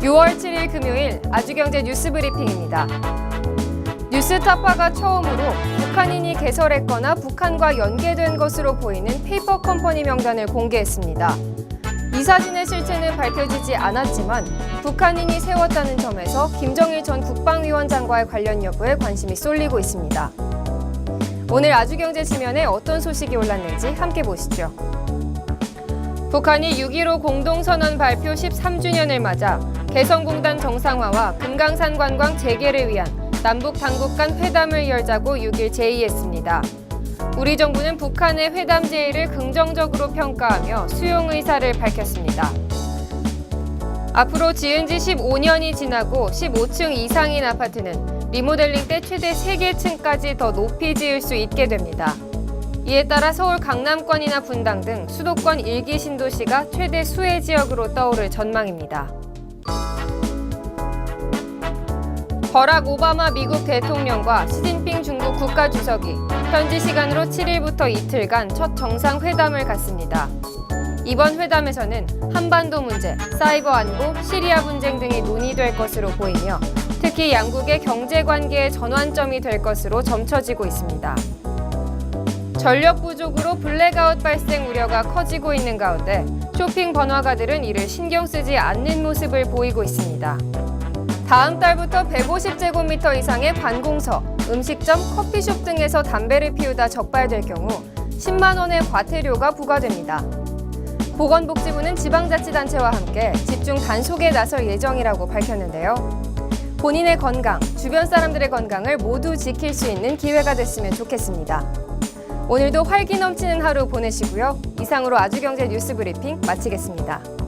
6월 7일 금요일 아주경제 뉴스 브리핑입니다. 뉴스타파가 처음으로 북한인이 개설했거나 북한과 연계된 것으로 보이는 페이퍼 컴퍼니 명단을 공개했습니다. 이 사진의 실체는 밝혀지지 않았지만 북한인이 세웠다는 점에서 김정일 전 국방위원장과의 관련 여부에 관심이 쏠리고 있습니다. 오늘 아주경제 지면에 어떤 소식이 올랐는지 함께 보시죠. 북한이 6.15 공동선언 발표 13주년을 맞아 개성공단 정상화와 금강산 관광 재개를 위한 남북 당국 간 회담을 열자고 6일 제의했습니다. 우리 정부는 북한의 회담 제의를 긍정적으로 평가하며 수용 의사를 밝혔습니다. 앞으로 지은 지 15년이 지나고 15층 이상인 아파트는 리모델링 때 최대 3개 층까지 더 높이 지을 수 있게 됩니다. 이에 따라 서울 강남권이나 분당 등 수도권 일기 신도시가 최대 수혜 지역으로 떠오를 전망입니다. 버락 오바마 미국 대통령과 시진핑 중국 국가주석이 현지 시간으로 7일부터 이틀간 첫 정상회담을 갖습니다. 이번 회담에서는 한반도 문제, 사이버 안보, 시리아 분쟁 등이 논의될 것으로 보이며 특히 양국의 경제 관계의 전환점이 될 것으로 점쳐지고 있습니다. 전력 부족으로 블랙아웃 발생 우려가 커지고 있는 가운데 쇼핑 번화가들은 이를 신경 쓰지 않는 모습을 보이고 있습니다. 다음 달부터 150제곱미터 이상의 관공서, 음식점, 커피숍 등에서 담배를 피우다 적발될 경우 10만 원의 과태료가 부과됩니다. 보건복지부는 지방자치단체와 함께 집중 단속에 나설 예정이라고 밝혔는데요. 본인의 건강, 주변 사람들의 건강을 모두 지킬 수 있는 기회가 됐으면 좋겠습니다. 오늘도 활기 넘치는 하루 보내시고요. 이상으로 아주경제 뉴스 브리핑 마치겠습니다.